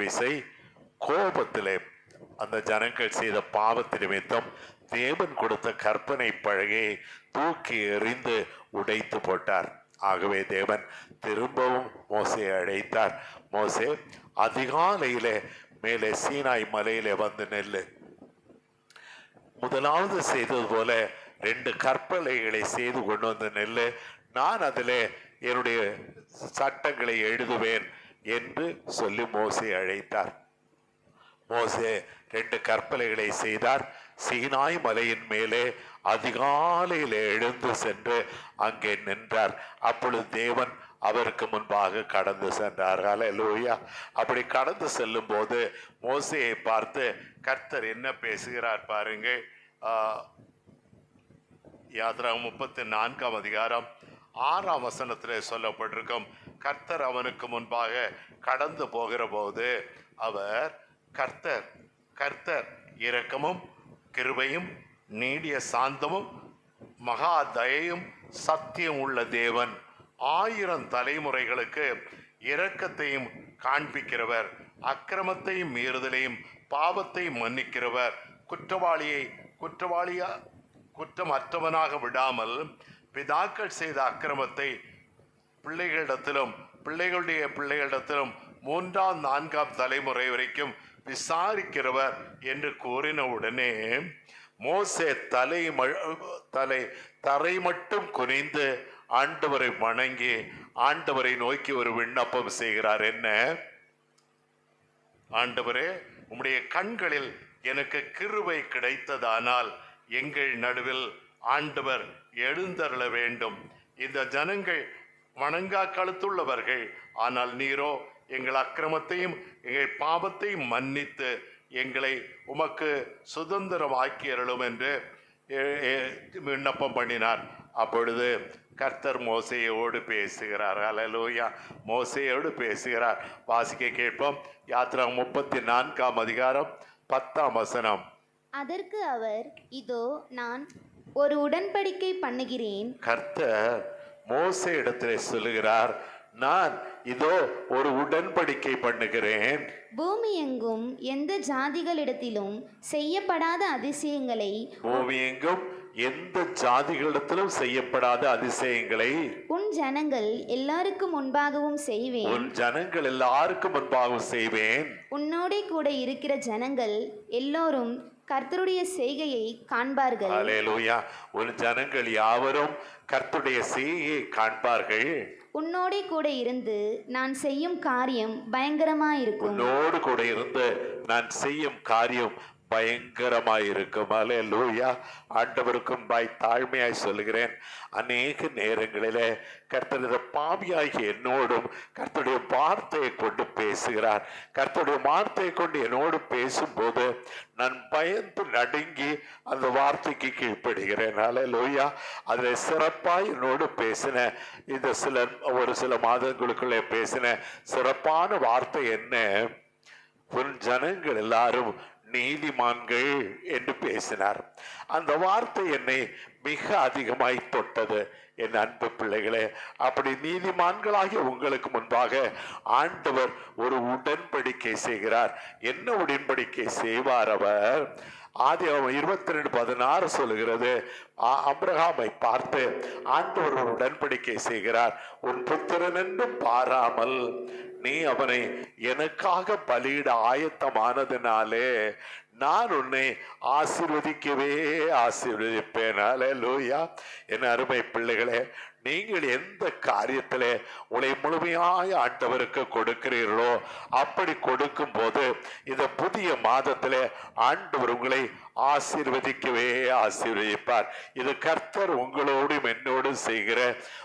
விசை கோபத்திலே அந்த ஜனங்கள் செய்த பாவத்து நிமித்தம் தேவன் கொடுத்த கற்பனை பழகை தூக்கி எறிந்து உடைத்து போட்டார். ஆகவே தேவன் திரும்பவும் மோசையை அழைத்தார். மோசே அதிகாலையிலே மேலே சீனாய் மலையிலே வந்து நெல்லு. முதலாவது செய்தது போல ரெண்டு கற்பலைகளை செய்து கொண்டு வந்து நெல்லு. நான் அதிலே என்னுடைய சட்டங்களை எழுதுவேன். என்று சொல்லி மோசே அழைத்தார். மோசே ரெண்டு கற்பலைகளை செய்தார். சீனாய் மலையின் மேலே அதிகாலையில் எழுந்து சென்று அங்கே நின்றார். அப்பொழுது தேவன் அவருக்கு முன்பாக கடந்து சென்றார். லூயா அப்படி கடந்து செல்லும் போது மோசையை பார்த்து கர்த்தர் என்ன பேசுகிறார் பாருங்க யாத்ரா முப்பத்தி நான்காம் அதிகாரம் ஆறாம் வசனத்தில் சொல்லப்பட்டிருக்கும். கர்த்தர் அவனுக்கு முன்பாக கடந்து போகிற போது அவர் கர்த்தர் கர்த்தர் இரக்கமும் கிருபையும் நீடிய சாந்தமும் மகா தயையும் சத்தியம் உள்ள தேவன். ஆயிரம் தலைமுறைகளுக்கு இரக்கத்தையும் காண்பிக்கிறவர் அக்கிரமத்தையும் மீறுதலையும் பாவத்தையும் மன்னிக்கிறவர். குற்றவாளியை குற்றவாளியா குற்றமற்றவனாக விடாமல் பிதாக்கள் செய்த அக்கிரமத்தை பிள்ளைகளிடத்திலும் பிள்ளைகளுடைய பிள்ளைகளிடத்திலும் மூன்றாம் நான்காம் தலைமுறை வரைக்கும் விசாரிக்கிறவர் என்று கூறின உடனே மோசே தலை ம- தலை தரை மட்டும் குனிந்து ஆண்டவரை வணங்கி ஆண்டவரை நோக்கி ஒரு விண்ணப்பம் செய்கிறார். என்ன? ஆண்டவரே உம்முடைய கண்களில் எனக்கு கிருவை கிடைத்ததானால் எங்கள் நடுவில் ஆண்டவர் எழுந்தருள வேண்டும். இந்த ஜனங்கள் வணங்கா கழுத்துள்ளவர்கள். ஆனால் நீரோ எங்கள் அக்கிரமத்தையும் எங்கள் பாவத்தையும் மன்னித்து எங்களை உமக்கு சுதந்திரமாக்கி அருளும் என்று விண்ணப்பம் பண்ணினார். அப்பொழுது கர்த்தர் மோசையோடு பேசுகிறார். ஹalleluya. மோசையோடு பேசுகிறார். வாசிக்க கேட்போம். யாத்ரா முப்பத்தி நான்காம் அதிகாரம் பத்தாம் வசனம். அதற்கு அவர் இதோ நான் ஒரு உடன்படிக்கை பண்ணுகிறேன். கர்த்தர் மோசே இடத்திலே சொல்லுகிறார் நான் இதோ ஒரு உடன்படிக்கை பண்ணுகிறேன். பூமி எங்கும் எந்த ஜாதிகளிடத்திலும் செய்யப்படாத அதிசயங்களை பூமி எங்கும் எந்த ஜாதிகளிடத்திலும் செய்யப்படாத அதிசயங்களை உன் ஜனங்கள் எல்லாருக்கும் முன்பாகவும் செய்வேன். உன் ஜனங்கள் எல்லாருக்கும் முன்பாக செய்வேன். உன்னோடே கூட இருக்கிற ஜனங்கள் எல்லோரும் கர்த்தருடைய செய்கையை காண்பார்கள். அலேலூயா உன் ஜனங்கள் யாவரும் கர்த்துடைய செய்கையை காண்பார்கள். உன்னோடே கூட இருந்து நான் செய்யும் காரியம் பயங்கரமாயிருக்கும். உன்னோடு கூட இருந்து நான் செய்யும் காரியம் பயங்கரமாய் இருக்கும் அலேலூயா ஆண்டவருக்கும் பாய் தாழ்மையாய் சொல்லுகிறேன். அநேக நேரங்களிலே கர்த்தர் பாவியாகி என்னோடும் கர்த்தருடைய வார்த்தையை கொண்டு பேசுகிறார். கர்த்தருடைய வார்த்தையை கொண்டு என்னோடு பேசும்போது நான் பயந்து நடுங்கி அந்த வார்த்தைக்கு கீழ்ப்படுகிறேன். அலேலூயா அதில் சிறப்பாய் என்னோடு பேசின இந்த சில ஒரு சில மாதங்களுக்குள்ளே பேசின சிறப்பான வார்த்தை என்ன? உன் ஜனங்கள் எல்லாரும் நீதிமான்கள் என்று பேசினார். அந்த வார்த்தை என்னை மிக அதிகமாய் தொட்டது. என் அன்பு பிள்ளைகளே அப்படி நீதிமான்களாகிய உங்களுக்கு முன்பாக ஆண்டவர் ஒரு உடன்படிக்கை செய்கிறார். என்ன உடன்படிக்கை செய்வார் அவர்? ஆதி இருபத்தி ரெண்டு பதினாறு சொல்லுகிறது அப்ரஹாமை பார்த்து ஆண்டவர் ஒரு உடன்படிக்கை செய்கிறார். உன் புத்திரன் என்று பாராமல் நீ அவனை எனக்காக பலியிட ஆயத்தமானதுனாலே நான் உன்னை ஆசீர்வதிக்கவே ஆசீர்வதிப்பேன். லூயா என் அருமை பிள்ளைகளே நீங்கள் எந்த காரியத்திலே உங்களை முழுமையாக ஆண்டவருக்கு கொடுக்கிறீர்களோ அப்படி கொடுக்கும் போது இந்த புதிய மாதத்திலே ஆண்டவர் உங்களை ஆசீர்வதிக்கவே ஆசீர்வதிப்பார். இது கர்த்தர் உங்களோடும் என்னோடும் செய்கிற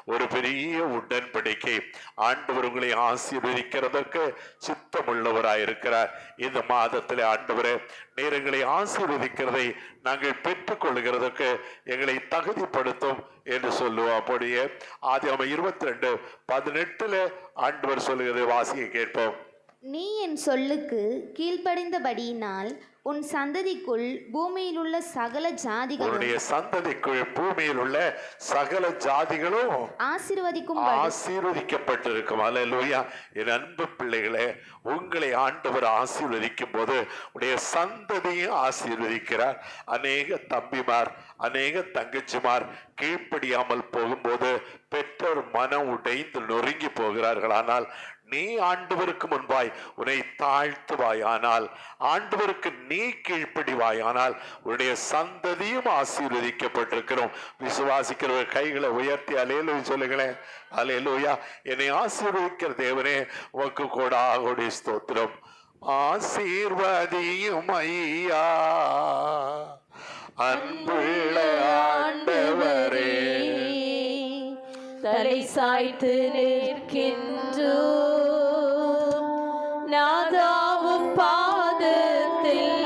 ஒரு பெரிய உடன்படிக்கை. ஆண்டவர் உங்களை ஆசீர்வதிக்கிறதற்கு சித்தமுள்ளவராயிருக்கிறார் இந்த மாதத்தில் ஆண்டவர் நேரங்களை ஆசீர்வதிக்கிறதை நாங்கள் பெற்றுக்கொள்கிறதற்கு எங்களை தகுதிப்படுத்தும் என்று சொல்லுவோம். அப்படியே ஆதி இருபத்தி ரெண்டு பதினெட்டுல ஆண்டவர் சொல்லுகிறது வாசியை கேட்போம். நீ என் சொல்லுக்கு கீழ்ப்படிந்தபடியினால் உன் சந்ததிக்குள் பூமியிலுள்ள சகல ஜாதிகளும் உன்னுடைய சந்ததிக்குள் பூமியில் உள்ள சகல ஜாதிகளும் ஆசிர்வதிக்கும்படி ஆசீர்வதிக்கப்பட்டிருக்கும். அல்லேலூயா என் அன்பு பிள்ளைகளே உங்களை ஆண்டவர் ஆசீர்வதிக்கும் போது உடைய சந்ததியும் ஆசீர்வதிக்கிறார். அநேக தம்பிமார் அநேக தங்கச்சிமார் கீழ்ப்படியாமல் போகும்போது பெற்றோர் மனம் உடைந்து நொறுங்கி போகிறார்கள். ஆனால் நீ ஆண்டவருக்கு முன்பாய் உன்னை தாழ்த்துவாயானால் ஆண்டவருக்கு நீ கீழ்ப்படிவாயானால் உன்னுடைய சந்ததியும் ஆசீர்வதிக்கப்பட்டிருக்கிறோம். விசுவாசிக்கிறவர் கைகளை உயர்த்தி அலையலு சொல்லுங்களேன். அலையலூயா என்னை ஆசீர்வதிக்கிற தேவனே உனக்கு கூட ஆகோடைய ஸ்தோத்திரம். ஆசீர்வதியும் ஐயா. அன்புள்ள ஆண்டவரே. தலை சாய்த்து நிற்கின்றோ நாதாவும் பாதத்தில்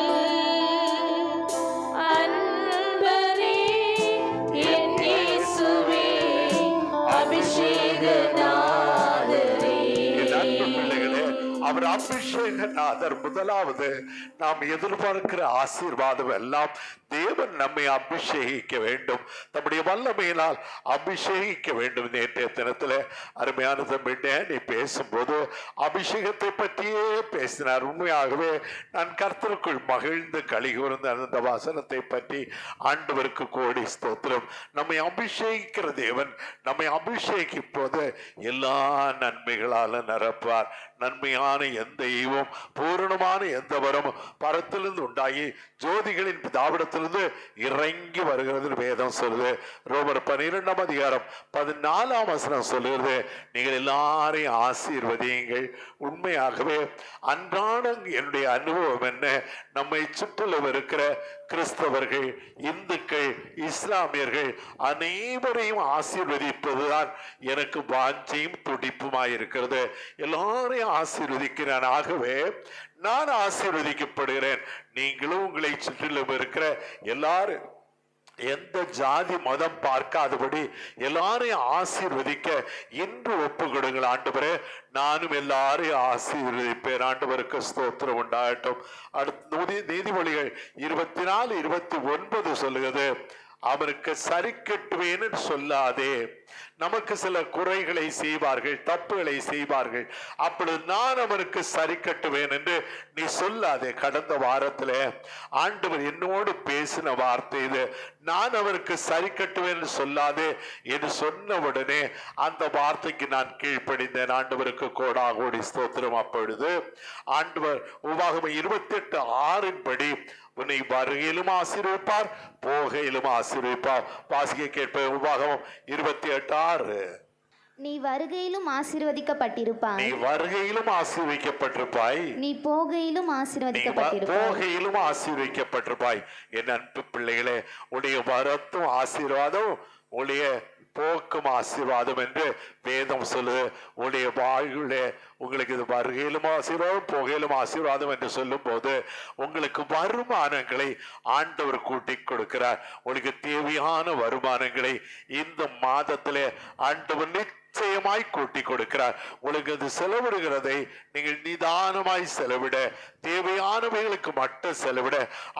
அவர் அபிஷேகநாதர் முதலாவது. நாம் எதிர்பார்க்கிற ஆசீர்வாதம் எல்லாம் தேவன் நம்மை அபிஷேகிக்க வேண்டும். நம்முடைய வல்லமையினால் அபிஷேகிக்க வேண்டும். நேற்றைய தினத்தில் அருமையான தம்பி நீ பேசும்போது அபிஷேகத்தை பற்றியே பேசினார். உண்மையாகவே நான் கர்த்தருக்குள் மகிழ்ந்து கழிகூர்ந்த அந்த வசனத்தை பற்றி ஆண்டவருக்கு கோடி ஸ்தோத்திரம். நம்மை அபிஷேகிக்கிற தேவன் நம்மை அபிஷேகிப்போது போது எல்லா நன்மைகளாலும் நிரப்பார் நன்மையான எந்த ஈவும் பூரணமான எந்த வரும் பரத்திலிருந்து உண்டாகி ஜோதிகளின் தாவிடத்திலிருந்து இறங்கி வருகிறது வேதம் சொல்லுது. ரோமர் பன்னிரெண்டாம் அதிகாரம் பதினாலாம் வசனம் சொல்லுகிறது நீங்கள் எல்லாரையும் ஆசீர்வதியுங்கள். உண்மையாகவே அன்றாடம் என்னுடைய அனுபவம் என்ன? நம்மை சுற்றிலும் இருக்கிற கிறிஸ்தவர்கள் இந்துக்கள் இஸ்லாமியர்கள் அனைவரையும் ஆசீர்வதிப்பதுதான் எனக்கு வாஞ்சையும் துடிப்புமாய் இருக்கிறது. எல்லாரையும் ஆசீர்வதிக்கிறான் ஆகவே நான் ஆசீர்வதிக்கப்படுகிறேன். நீங்களும் உங்களை சுற்றிலும் இருக்கிற எல்லாரும் எந்த ஜாதி மதம் பார்க்காதபடி எல்லாரையும் ஆசீர்வதிக்க இன்று ஒப்பு கொடுங்கள் ஆண்டவரே நானும் எல்லாரையும் ஆசீர்வதிப்பேன். ஆண்டவருக்கு ஸ்தோத்திரம் உண்டாகட்டும். அடுத்த நீதி- நீதிமொழிகள் இருபத்தி நாலு இருபத்தி ஒன்பது சொல்லுகிறது. அவருக்கு சரி கட்டுவேன்னு சொல்லாதே. நமக்கு சில குறைகளை செய்வார்கள் தப்புகளை செய்வார்கள். அப்பொழுது நான் அவனுக்கு சரி கட்டுவேன் என்று நீ சொல்லாதே. கடந்த வாரத்துல ஆண்டவர் என்னோடு பேசின வார்த்தை இது நான் அவருக்கு சரி கட்டுவேன் சொல்லாதே என்று சொன்ன உடனே அந்த வார்த்தைக்கு நான் கீழ்ப்படிந்தேன். ஆண்டவருக்கு கோடா கோடி ஸ்தோத்திரம் அப்பொழுது. ஆண்டவர் உபாகம இருபத்தி எட்டு ஆறின் படி உன்னை வருகையிலும் ஆசீர்விப்பார் போகையிலும் ஆசீர்விப்பார். வாசிக்க கேட்ப உபாகமம் இருபத்தி எட்டு ஆறு நீ வருகையிலும் ஆசீர்வதிக்கப்பட்டிருப்பாய். நீ வருகையிலும் ஆசீர்விக்கப்பட்டிருப்பாய். நீ போகையிலும் ஆசீர்வதிக்கப்பட்டிருப்பாய். போகையிலும் ஆசீர்விக்கப்பட்டிருப்பாய். என் அன்பு பிள்ளைகளே உடைய வரத்தும் ஆசீர்வாதம் உடைய போக்கும் ஆசீர்வாதம் என்று வேதம் சொல்லுது. உடைய வாழ்விலே உங்களுக்கு இது வருகையிலும் ஆசீர்வாதம் போகையிலும் ஆசீர்வாதம் என்று சொல்லும் போது உங்களுக்கு வருமானங்களை ஆண்டவர் கூட்டி கொடுக்கிறார். உங்களுக்கு தேவையான வருமானங்களை இந்த மாதத்திலே ஆண்டவர் நிச்சயமாய் கூட்டி கொடுக்கிறார். உங்களுக்கு அது செலவிடுகிறதை நீங்கள் நிதானமாய் செலவிட தேவையானவைகளுக்கு மட்டும் செலவிட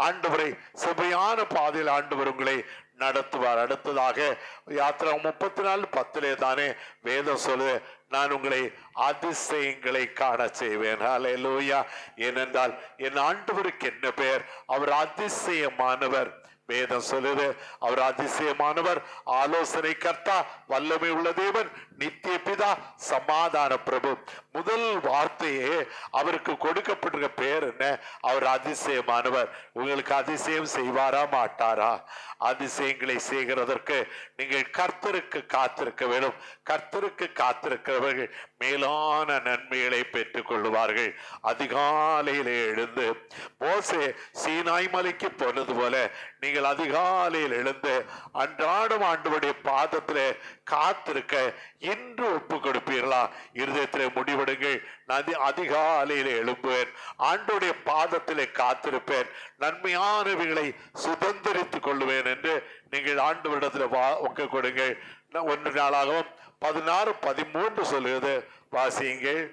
ஆண்டவரை செவையான பாதையில் ஆண்டவர் உங்களை நடத்துவார். அடுத்ததாக யாத்திரா முப்பத்தி நாலு பத்திலே தானே வேதம் சொல்லு நான் உங்களை அதிசயங்களை காண செய்வேன். லூயா ஏனென்றால் என் ஆண்டவருக்கு என்ன பெயர்? அவர் அதிசயமானவர். வேதம் சொல்லுது. அவர் அதிசயமானவர். ஆலோசனை கர்த்தா வல்லமை உள்ள தேவன் நித்திய பிதா சமாதான பிரபு. முதல் வார்த்தையே அவருக்கு கொடுக்கப்பட்டிருக்க பேர் என்ன? அவர் அதிசயமானவர். உங்களுக்கு அதிசயம் செய்வாரா மாட்டாரா? அதிசயங்களை செய்கிறதற்கு நீங்கள் கர்த்தருக்கு காத்திருக்க வேண்டும். கர்த்தருக்கு காத்திருக்கிறவர்கள் மேலான நன்மைகளை பெற்றுக் கொள்வார்கள் அதிகாலையிலே எழுந்து மோசே சீனாய் மலைக்கு போனது போல நீங்கள் அதிகாலையில் எழுந்து அன்றாடம் ஆண்டவருடைய பாதத்திலே காத்திருக்க இன்று ஒப்பு கொடுப்பீர்களா? இருதயத்தில் முடிவெடுங்கள். நான் அதிகாலையில் எழும்புவேன். ஆண்டுடைய பாதத்திலே காத்திருப்பேன். நன்மையானவைகளை சுதந்திரித்துக் கொள்வேன் என்று நீங்கள் ஆண்டவரிடத்தில் வா ஒக்க கொடுங்கள். ஒன்று நாளாகவும் பதினாறு பதிமூன்று சொல்லுகிறது. வாசியுங்கள்.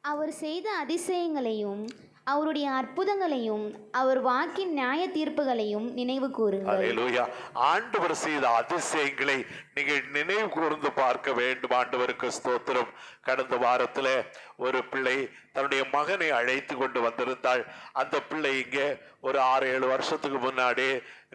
அவர் செய்த அதிசயங்களையும் அவருடைய அற்புதங்களையும் அவர் வாக்கின் நியாய தீர்ப்புகளையும் நினைவு கூறுங்கள். ஆண்டவர் செய்த அதிசயங்களை நீங்கள் நினைவு கூர்ந்து பார்க்க வேண்டும். ஆண்டவருக்கு ஸ்தோத்திரம். கடந்த வாரத்துல ஒரு பிள்ளை தன்னுடைய மகனை அழைத்து கொண்டு வந்திருந்தாள். அந்த பிள்ளை இங்கே ஒரு ஆறு ஏழு வருஷத்துக்கு முன்னாடி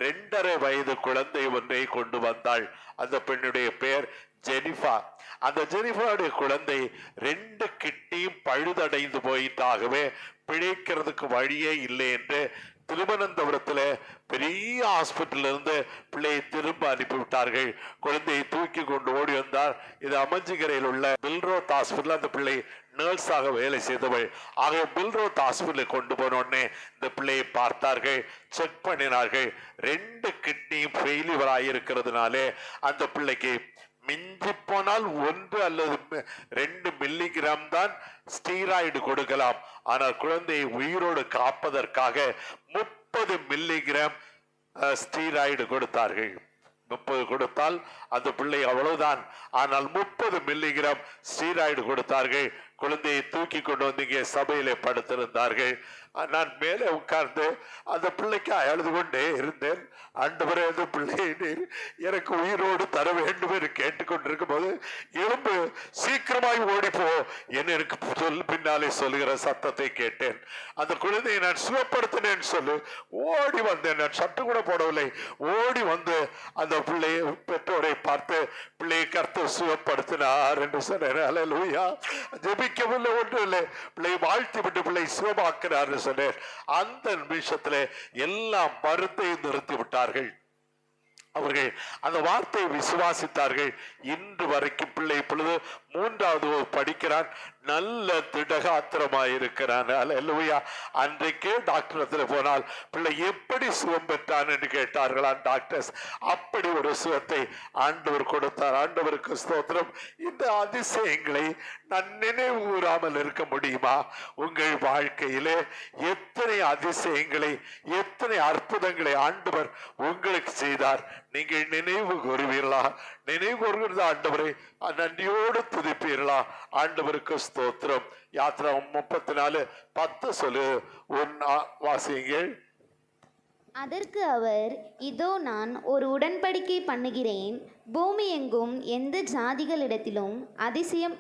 ரெண்டரை வயது குழந்தை ஒன்றை கொண்டு வந்தாள். அந்த பெண்ணுடைய பெயர் ஜெனிஃபா. அந்த ஜெனிஃபாவுடைய குழந்தை ரெண்டு கிட்டியும் பழுதடைந்து போயிட்டாகவே பிழைக்கிறதுக்கு வழியே இல்லை என்று திருவனந்தபுரத்துல பெரிய ஹாஸ்பிட்டல் இருந்து பிள்ளையை திரும்ப அனுப்பிவிட்டார்கள். குழந்தையை தூக்கி கொண்டு ஓடி வந்தார். இது அமஞ்சிகரையில் உள்ள பில்ரோத் ஹாஸ்பிட்டல் அந்த பிள்ளை நர்ஸாக வேலை செய்தவள். ஆக பில்ரோத் ஹாஸ்பிட்டலுக்கு கொண்டு போன உடனே இந்த பிள்ளையை பார்த்தார்கள். செக் பண்ணினார்கள். ரெண்டு கிட்னியும் ஃபெயிலியராக இருக்கிறதுனாலே அந்த பிள்ளைக்கு மிஞ்சி போனால் ஒன்று அல்லது ரெண்டு மில்லிகிராம் தான் ஸ்டீராய்டு கொடுக்கலாம். ஆனால் குழந்தையை உயிரோடு காப்பதற்காக முப்பது மில்லிகிராம் ஸ்டீராய்டு கொடுத்தார்கள். முப்பது கொடுத்தால் அந்த பிள்ளை அவ்வளவுதான். ஆனால் முப்பது மில்லிகிராம் ஸ்டீராய்டு கொடுத்தார்கள். குழந்தையை தூக்கி கொண்டு வந்து இங்கே சபையிலே படுத்திருந்தார்கள். நான் மேலே உட்கார்ந்து அந்த பிள்ளைக்கு அழுது கொண்டே இருந்தேன். அண்டவரே அந்த பிள்ளையை நீர் எனக்கு உயிரோடு தர வேண்டும் என்று கேட்டுக்கொண்டிருக்கும் போது எலும்பு சீக்கிரமாய் ஓடிப்போ என்று எனக்கு சொல் பின்னாலே சொல்லுகிற சத்தத்தை கேட்டேன். அந்த குழந்தையை நான் சுகப்படுத்தினேன் சொல்லு. ஓடி வந்தேன். நான் சட்டு கூட போடவில்லை. ஓடி வந்து அந்த பிள்ளையை பெற்றோரை பார்த்து பிள்ளையை கருத்து சுகப்படுத்தினார் என்று சொன்னேன். அலையா ஜெபி ஜெபிக்கவில்லை ஒன்றும் இல்லை பிள்ளை வாழ்த்தி விட்டு பிள்ளை சுகமாக்கினார் சொன்னேன். அந்த நிமிஷத்துல எல்லாம் மருந்தையும் நிறுத்தி விட்டார்கள். அவர்கள் அந்த வார்த்தையை விசுவாசித்தார்கள். இன்று வரைக்கும் பிள்ளை இப்பொழுது மூன்றாவது படிக்கிறான். நல்ல திடகாத்திரமாயிருக்கிறான். இருக்கிறான் அல்லேலூயா அன்றைக்கே டாக்டர் போனால் பிள்ளை எப்படி சுகம் பெற்றான் என்று கேட்டார்களாம் டாக்டர்ஸ் அப்படி ஒரு சுகத்தை ஆண்டவர் கொடுத்தார். ஆண்டவருக்கு ஸ்தோத்திரம். இந்த அதிசயங்களை நான் நினைவு கூறாமல் இருக்க முடியுமா? உங்கள் வாழ்க்கையிலே எத்தனை அதிசயங்களை எத்தனை அற்புதங்களை ஆண்டவர் உங்களுக்கு செய்தார். நீங்கள் நினைவு கூறுவீர்களா? நினைவு கூறுகிறது ஆண்டவரை நன்றியோடு துதிப்பீர்களா? ஆண்டவருக்கு ஸ்தோத்திரம். யாத்திரா முப்பத்தி நாலு பத்து சொல்லு. ஒன்னா வாசியுங்கள். அதற்கு அவர் இதோ நான் ஒரு உடன்படிக்கை பண்ணுகிறேன். பூமி எங்கும் எந்த ஜாதிகளிடத்திலும் அதிசயம்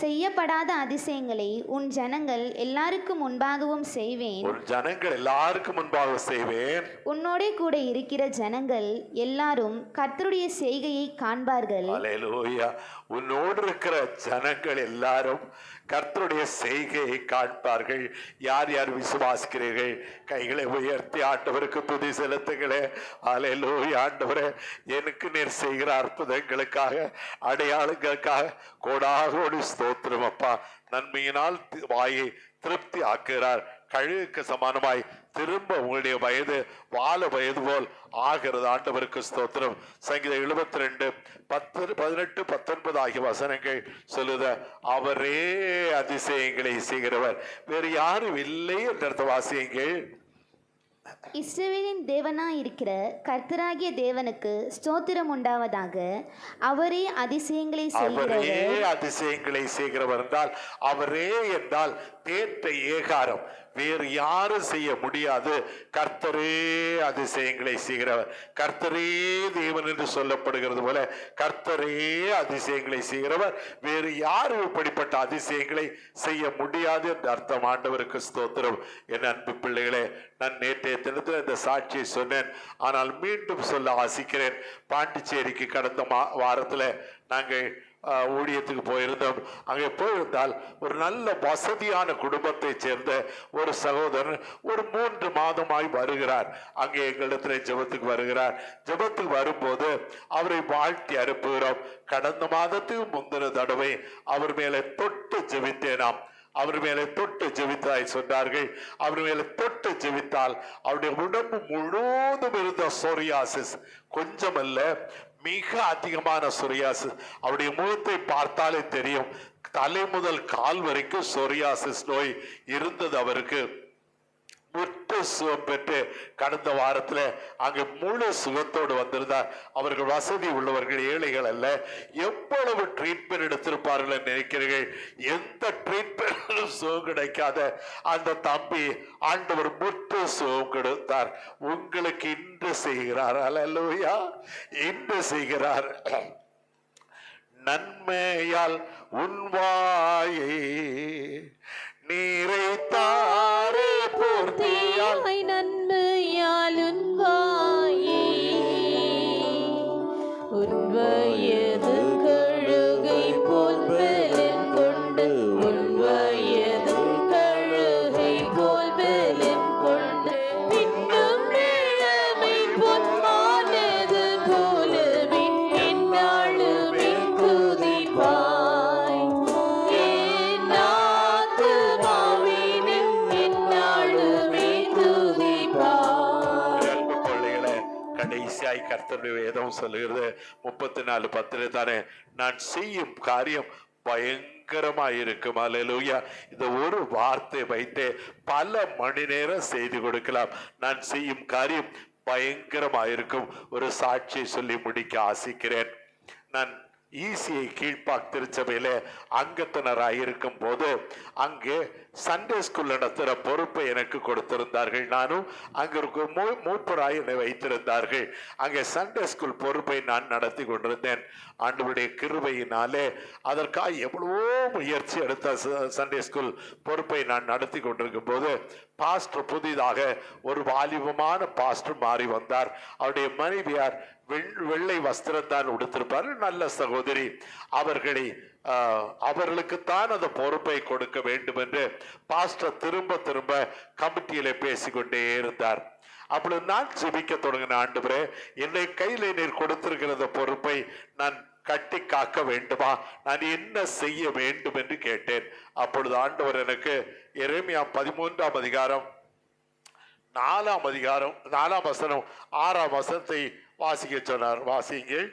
செய்யப்படாத அதிசயங்களை உன் ஜனங்கள் எல்லாருக்கும் முன்பாகவும் செய்வேன். ஒரு ஜனங்கள் எல்லாருக்கும் முன்பாக செய்வேன். உன்னோடே கூட இருக்கிற ஜனங்கள் எல்லாரும் கர்த்தருடைய செய்கையை காண்பார்கள். அலையலூயா உன்னோடு இருக்கிற ஜனங்கள் எல்லாரும் கர்த்தருடைய செய்கையை காண்பார்கள். யார் யார் விசுவாசிக்கிறீர்கள்? கைகளை உயர்த்தி ஆண்டவருக்கு துதி செலுத்துங்களே. அலையிலோ ஆண்டவரே எனக்கு நீர் செய்கிற அற்புதங்களுக்காக அடையாளங்களுக்காக கோடாகோடி ஸ்தோத்திரம் அப்பா. நன்மையினால் தி- வாயை திருப்தி ஆக்குகிறார் கழுகுக்கு சமானமாய் திரும்ப உங்களுடைய வயது வாழ வயது போல் ஆகிறது. ஆண்டவருக்கு ஸ்தோத்திரம். சங்கீதம் எழுபத்தி ரெண்டு பத்து பதினெட்டு பத்தொன்பது ஆகிய வசனங்கள் சொல்லுத அவரே அதிசயங்களை செய்கிறவர். வேறு யாரும் இல்லை என்ற வாசியங்கள். இஸ்ரவேலின் தேவனாய் இருக்கிற கர்த்தராகிய தேவனுக்கு ஸ்தோத்திரம் உண்டாவதாக அவரே அதிசயங்களை அவரே அதிசயங்களை செய்கிறவர் என்றால் அவரே என்றால் தேற்ற ஏகாரம். வேறு யாரும் செய்ய முடியாது. கர்த்தரே அதிசயங்களை செய்கிறவர். கர்த்தரே தேவன் என்று சொல்லப்படுகிறது போல கர்த்தரே அதிசயங்களை செய்கிறவர். வேறு யாரும் இப்படிப்பட்ட அதிசயங்களை செய்ய முடியாது என்று அர்த்தம். ஆண்டவருக்கு ஸ்தோத்திரம். என் அன்பு பிள்ளைகளே நான் நேற்றைய தினத்தில் இந்த சாட்சியை சொன்னேன். ஆனால் மீண்டும் சொல்ல ஆசிக்கிறேன். பாண்டிச்சேரிக்கு கடந்த மா வாரத்தில் நாங்கள் ஊழியத்துக்கு போயிருந்தோம். அங்கே போயிருந்தால் ஒரு நல்ல வசதியான குடும்பத்தை சேர்ந்த ஒரு சகோதரன் ஒரு மூன்று மாதமாய் வருகிறார். அங்கே எங்களிடத்தில் ஜெபத்துக்கு வருகிறார். ஜெபத்துக்கு வரும்போது அவரை வாழ்த்தி அனுப்புகிறோம். கடந்த மாதத்துக்கு முந்தின தடவை அவர் மேலே தொட்டு ஜபித்தேனாம் அவர் மேலே தொட்டு ஜெபித்தாய் சொன்னார்கள். அவர் மேலே தொட்டு ஜெபித்தால் அவருடைய உடம்பு முழுவதும் இருந்த சோரியாசிஸ் கொஞ்சமல்ல மிக அதிகமான சொரியாசிஸ். அவருடைய முகத்தை பார்த்தாலே தெரியும். தலை முதல் கால் வரைக்கும் சொரியாசிஸ் நோய் இருந்தது அவருக்கு. முற்று சுகம் பெற்று கடந்த வாரத்துல அங்கே முழு சுகத்தோடு வந்திருந்தார். அவர்கள் வசதி உள்ளவர்கள் ஏழைகள் அல்ல. எவ்வளவு ட்ரீட்மெண்ட் எடுத்திருப்பார்கள் நினைக்கிறீர்கள்? எந்த ட்ரீட்மெண்ட் சுகம் கிடைக்காத அந்த தம்பி ஆண்டவர் முற்று சுகம் கொடுத்தார். உங்களுக்கு இன்று செய்கிறார். அல்லேலூயா இன்று செய்கிறார். நன்மையால் உன்வாயே வேதம் சொல்லுகிறது. முப்பத்தி நாலு பத்துல தானே நான் செய்யும் காரியம் பயங்கரமா இருக்கும். அல்லேலூயா இந்த ஒரு வார்த்தை வைத்து பல மணி நேரம் செய்து கொடுக்கலாம். நான் செய்யும் காரியம் பயங்கரமாயிருக்கும் ஒரு சாட்சியை சொல்லி முடிக்க ஆசிக்கிறேன். நான் ஈசியை கீழ்ப்பாக் திருச்சபையில் அங்கத்தினராக இருக்கும் போது அங்கே சண்டே ஸ்கூல் நடத்துகிற பொறுப்பை எனக்கு கொடுத்திருந்தார்கள். நானும் அங்கே இருக்க மூ மூப்பராய் என்னை வைத்திருந்தார்கள். அங்கே சண்டே ஸ்கூல் பொறுப்பை நான் நடத்தி கொண்டிருந்தேன். ஆண்டவருடைய கிருபையினாலே அதற்காக எவ்வளவோ முயற்சி எடுத்த ச- சண்டே ஸ்கூல் பொறுப்பை நான் நடத்தி கொண்டிருக்கும் போது பாஸ்டர் புதிதாக ஒரு வாலிபமான பாஸ்டர் மாறி வந்தார். அவருடைய மனைவியார் வெள்ளை வஸ்திரம் தான் உடுத்திருப்பார். நல்ல சகோதரி அவர்களை அவர்களுக்குத்தான் அந்த பொறுப்பை கொடுக்க வேண்டும் என்று பாஸ்டர் திரும்ப திரும்ப கமிட்டியில பேசிக்கொண்டே இருந்தார். அப்பொழுது நான் ஜெபிக்க தொடங்கின ஆண்டுபுரே என்னை கையில நீர் கொடுத்திருக்கிற பொறுப்பை நான் கட்டி காக்க வேண்டுமா? நான் என்ன செய்ய வேண்டும் என்று கேட்டேன். அப்பொழுது ஆண்டவர் எனக்கு எரேமியா பதிமூன்றாம் அதிகாரம் நாலாம் அதிகாரம் நாலாம் வசனம் ஆறாம் வசனத்தை வாசிக்க சொன்னார். வாசிங்கள்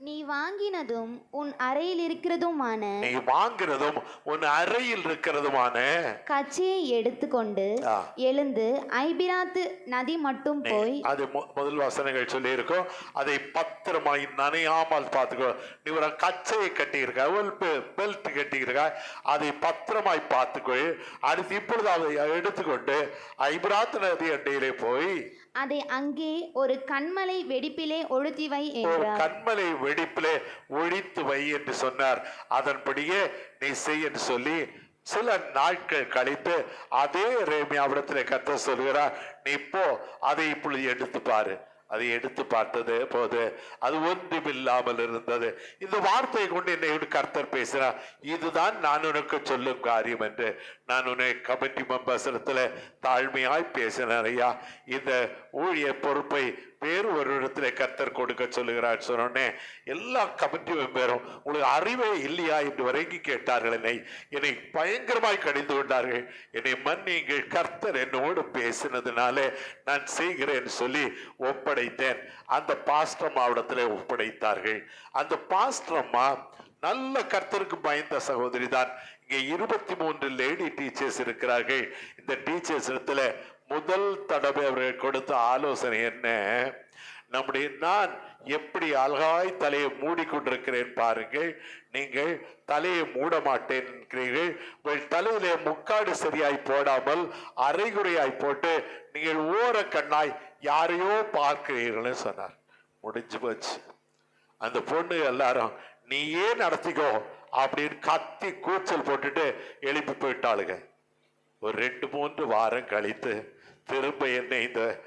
நீ வாங்கினதும் உன் அறையில் இருக்கிறதுமான நீ வாங்குறதும் உன் அறையில் இருக்கிறதுமான கச்சையை எடுத்துக்கொண்டு. எழுந்து ஐபிராத்து நதி மட்டும் போய் அது முதல் வசனங்கள் சொல்லி இருக்கோம் அதை பத்திரமாய் நனையாமல் பார்த்துக்கோ. நீ ஒரு கச்சையை கட்டியிருக்க ஒரு பெல்ட் கட்டியிருக்க அதை பத்திரமாய் பார்த்துக்கோ அடுத்து இப்பொழுது அதை எடுத்துக்கொண்டு ஐபிராத் நதி அண்டையிலே போய் அதை அங்கே ஒரு கண்மலை வெடிப்பிலே ஒழுத்தி வை ஒரு என்றார். கண்மலை வெடிப்பிலே ஒழித்து வை என்று சொன்னார். அதன்படியே நீ செய் என்று சொல்லி சில நாட்கள் கழித்து அதே ரேமியாவிடத்திலே கத்த சொல்கிறார் நீ போ அதை இப்பொழுது எடுத்து பாரு அதை எடுத்து பார்த்தது போது அது ஒன்றுமில்லாமல் இருந்தது. இந்த வார்த்தையை கொண்டு என்னை கர்த்தர் பேசுகிறார் இதுதான் நான் உனக்கு சொல்லும் காரியம் என்று நான் உன்னை கமிட்டி மெம்பர்ஸிடத்துல தாழ்மையாய் பேசினேன் ஐயா. இந்த ஊழிய பொறுப்பை வேறு ஒரு இடத்துல கர்த்தர் கொடுக்க சொல்லுகிறார். சொன்னோடனே எல்லா கமிட்டி மெம்பரும் உங்களுக்கு அறிவே இல்லையா? என்று வரைக்கும் கேட்டார்கள். என்னை என்னை பயங்கரமாய் கடிந்து கொண்டார்கள். என்னை மன்னிங்கள் கர்த்தர் என்னோடு பேசினதுனாலே நான் செய்கிறேன் சொல்லி ஒப்படைத்தேன். அந்த பாஸ்டர் மாவட்டத்தில் ஒப்படைத்தார்கள். அந்த பாஸ்ட்ரம்மா நல்ல கர்த்தருக்கு பயந்த சகோதரி தான் இங்கே இருபத்தி மூன்று லேடி டீச்சர்ஸ் இருக்கிறார்கள். இந்த டீச்சர்ஸ் இடத்துல முதல் தடவை அவர்கள் கொடுத்த ஆலோசனை என்ன? நம்முடைய நான் எப்படி அழகாய் தலையை மூடிக்கொண்டிருக்கிறேன் பாருங்கள். நீங்கள் தலையை மூட மாட்டேன் என்கிறீர்கள். உங்கள் தலையிலே முக்காடு சரியாய் போடாமல் அரைகுறையாய் போட்டு நீங்கள் ஓர கண்ணாய் யாரையோ பார்க்கிறீர்கள்னு சொன்னார். முடிஞ்சு போச்சு. அந்த பொண்ணு எல்லாரும் நீயே நடத்திக்கோ? அப்படின்னு கத்தி கூச்சல் போட்டுட்டு எழுப்பி போயிட்டாளுங்க. ஒரு ரெண்டு மூன்று வாரம் கழித்து திரும்ப என்னை இந்த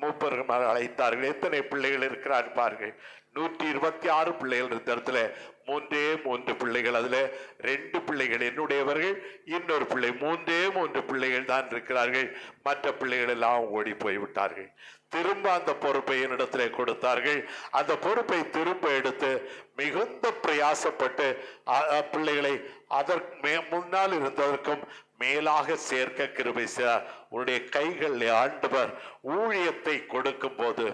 மூப்பர்கள் அழைத்தார்கள். எத்தனை பிள்ளைகள் இருக்கிறார் பாருங்கள். நூற்றி இருபத்தி ஆறு பிள்ளைகள் இருந்த இடத்துல மூன்றே மூன்று பிள்ளைகள். அதுல ரெண்டு பிள்ளைகள் என்னுடையவர்கள் இன்னொரு பிள்ளை மூன்றே மூன்று பிள்ளைகள் தான் இருக்கிறார்கள். மற்ற பிள்ளைகள் எல்லாம் ஓடி போய் விட்டார்கள். திரும்ப அந்த பொறுப்பை என்னிடத்திலே கொடுத்தார்கள். அந்த பொறுப்பை திரும்ப எடுத்து மிகுந்த பிரயாசப்பட்டு அ- பிள்ளைகளை அதற்கு மே முன்னால் இருந்ததற்கும் மேலாக சேர்க்க கிருபை செய்தார். உன்னுடைய கைகளில் ஆண்டவர் ஊழியத்தை கொடுக்கும் போது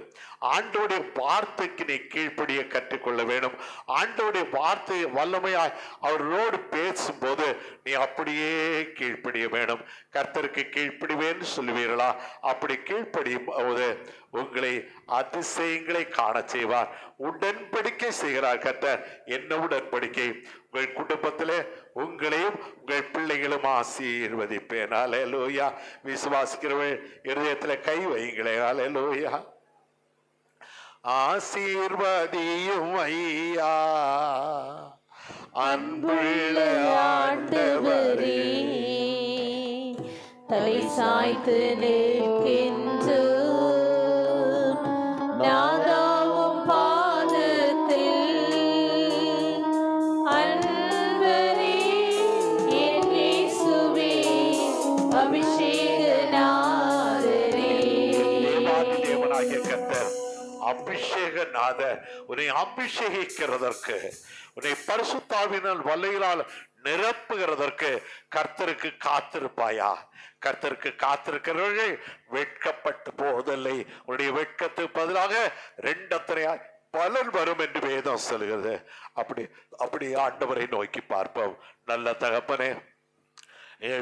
ஆண்டோடைய வார்த்தைக்கு நீ கீழ்ப்படிய கற்றுக்கொள்ள வேண்டும். ஆண்டோடைய வார்த்தை வல்லமையாய் அவர்களோடு பேசும்போது நீ அப்படியே கீழ்ப்படிய வேண்டும். கர்த்தருக்கு கீழ்ப்படிவேன்னு சொல்லுவீர்களா? அப்படி கீழ்ப்படியும் போது உங்களை அதிசயங்களை காண செய்வார். உடன்படிக்கை செய்கிறார் கர்த்தர். என்ன உடன்படிக்கை? உங்கள் குடும்பத்திலே உங்களையும் உங்கள் பிள்ளைகளும் ஆசீர்வதிப்பேன். அலே லோயா விசுவாசிக்கிறவள் இருதயத்தில் கை வைங்களே அலே லோயா ஆசீர்வதியும் ஐயா. அன்புள்ள ஆண்டவரே. தலை சாய்த்து நிற்கின்ற நாதா அபிஷேக நாத உன்னை அபிஷேகிக்கிறதற்கு உன்னை பரிசுத்தாவினால் வல்லையினால் நிரப்புகிறதற்கு கர்த்தருக்கு காத்திருப்பாயா? கர்த்தருக்கு காத்திருக்கிறவர்கள் வெட்கப்பட்டு போவதில்லை. உன்னுடைய வெட்கத்துக்கு பதிலாக ரெண்டத்தனையாய் பலன் வரும் என்று வேதம் சொல்கிறது. அப்படி அப்படி ஆண்டவரை நோக்கி பார்ப்போம். நல்ல தகப்பனே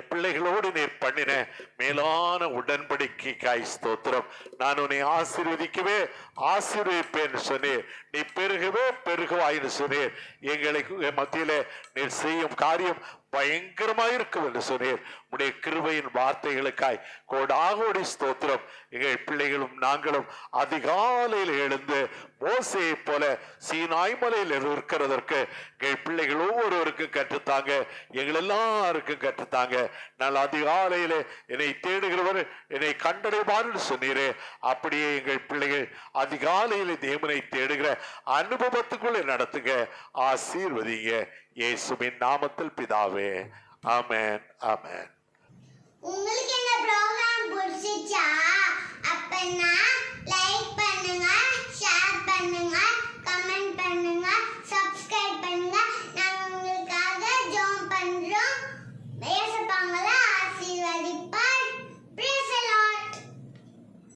பிள்ளைகளோடு நீர் பண்ணின மேலான உடன்படிக்கைக்காய் ஸ்தோத்திரம். நான் உன்னை ஆசீர்வதிக்கவே ஆசீர்வதிப்பேன் சொன்னீர் நீ பெருகவே பெருகுவாயின்னு சொன்னீர் எங்களுக்கு மத்தியில நீர் செய்யும் காரியம் பயங்கரமாயிருக்கும் என்று சொன்னீர் உடைய கிருபையின் வார்த்தைகளுக்காய் கோடாகோடி ஸ்தோத்திரம். எங்கள் பிள்ளைகளும் நாங்களும் அதிகாலையில் எழுந்து மோசையை போல சீனாய் மலையில் இருக்கிறதற்கு எங்கள் பிள்ளைகள் ஒவ்வொருவருக்கும் கற்றுத்தாங்க எங்கள் எல்லாருக்கும் கற்றுத்தாங்க. நான் அதிகாலையில் என்னை தேடுகிறவர் என்னை கண்டடைவார்னு சொன்னீரே அப்படியே எங்கள் பிள்ளைகள் அதிகாலையில் தேவனை தேடுகிற அனுபவத்துக்குள்ளே நடத்துங்க ஆசீர்வதிங்க. இயேசுவின் நாமத்தில் பிதாவே ஆமேன் ஆமேன். உங்களுக்கு என்ன ப்ரோக்ராம் பிடிச்சிச்சா அப்பனா